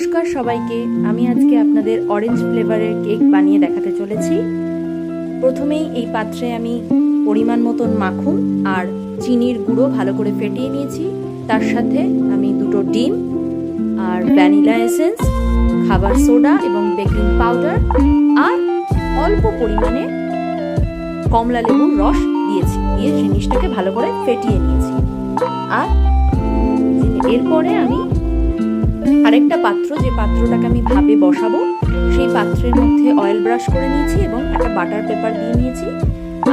নমস্কার সবাইকে। আমি আজকে আপনাদের অরেঞ্জ ফ্লেভারের কেক বানিয়ে দেখাতে চলেছি। প্রথমেই এই পাত্রে আমি পরিমাণ মতন মাখন আর চিনির গুঁড়ো ভালো করে ফেটিয়ে নিয়েছি। তার সাথে আমি দুটো ডিম আর ভ্যানিলা এসেন্স, খাবার সোডা এবং বেকিং পাউডার আর অল্প পরিমাণে কমলা লেবুর রস দিয়েছি। দিয়ে জিনিসটাকে ভালো করে ফেটিয়ে নিয়েছি। আর এরপরে আমি আরেকটা পাত্র, যে পাত্রটাকে আমি ভাবে বসাবো, সেই পাত্রের মধ্যে অয়েল ব্রাশ করে নিয়েছি এবং একটা বাটার পেপার দিয়ে নিয়েছি।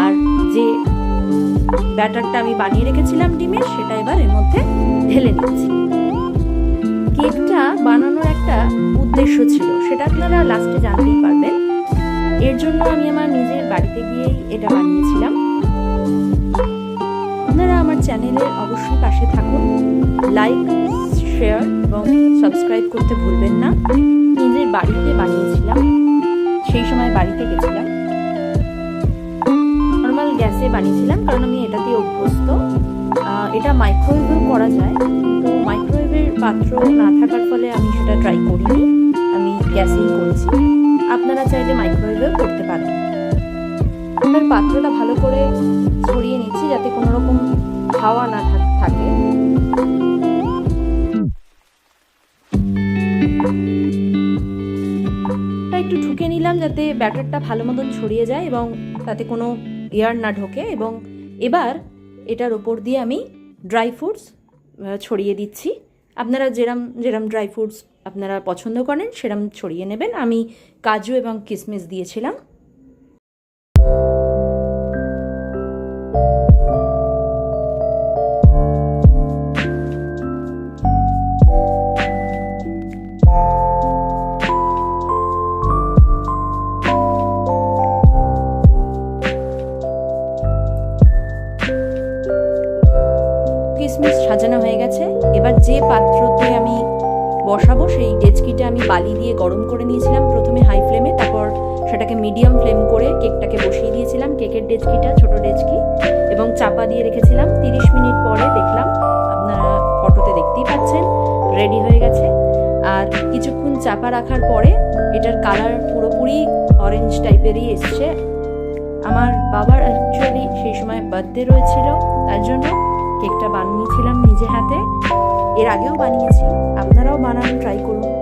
আর যে ব্যাটারটা আমি বানিয়ে রেখেছিলাম ডিমের, সেটা এবার এর মধ্যে ঢেলে নিয়েছি কেকটা বানানোর একটা উদ্দেশ্য ছিল, সেটা আপনারা লাস্টে জানতেই পারবেন। এর জন্য আমি আমার নিজের বাড়িতে গিয়েই এটা বানিয়েছিলাম। আপনারা আমার চ্যানেলের অবশ্যই পাশে থাকুন। লাইক শেয়ার এবং সাবস্ক্রাইব করতে ভুলবেন না। নিজের বাড়িতে বানিয়েছিলাম, সেই সময় বাড়িতে গেছিলাম। নর্মাল গ্যাসে বানিয়েছিলাম, কারণ আমি এটাতে অভ্যস্ত। এটা মাইক্রোওয়েভেও করা যায়, তো মাইক্রোওয়েভের পাত্র না থাকার ফলে আমি সেটা ট্রাই করিনি, আমি গ্যাসেই করেছি। আপনারা চাইলে মাইক্রোওয়েভেও করতে পারেন। আপনার পাত্রটা ভালো করে ছড়িয়ে নিচ্ছি, যাতে কোনো রকম হাওয়া না থাক- নিলাম যাতে ব্যাটারটা ভালো মতন ছড়িয়ে যায় এবং তাতে কোনো এয়ার না ঢোকে এবং এবার এটার ওপর দিয়ে আমি ড্রাই ফ্রুটস ছড়িয়ে দিচ্ছি। আপনারা যেরম যেরম ড্রাই ফ্রুটস আপনারা পছন্দ করেন, সেরম ছড়িয়ে নেবেন। আমি কাজু এবং কিশমিশ দিয়েছিলাম। কিশমিশ সাজানো হয়ে গেছে। এবার যে পাত্রতে আমি বসাবো, সেই ডেচকিটা আমি বালি দিয়ে গরম করে নিয়েছিলাম প্রথমে হাই ফ্লেমে তারপর সেটাকে মিডিয়াম ফ্লেম করে কেকটাকে বসিয়ে দিয়েছিলাম। কেকের ডেচকিটা, ছোট ডেচকি, এবং চাপা দিয়ে রেখেছিলাম। তিরিশ মিনিট পরে দেখলাম, আপনারা ফটোতে দেখতেই পাচ্ছেন রেডি হয়ে গেছে। আর কিছুক্ষণ চাপা রাখার পরে এটার কালার পুরোপুরি অরেঞ্জ টাইপেরই এসছে। আমার বাবার অ্যাকচুয়ালি সেই সময় বার্থডে রয়েছিল, তার জন্য কেকটা বানিয়েছিলাম নিজে হাতে। এর আগেও বানিয়েছি। আপনারাও বানান ট্রাই করুন।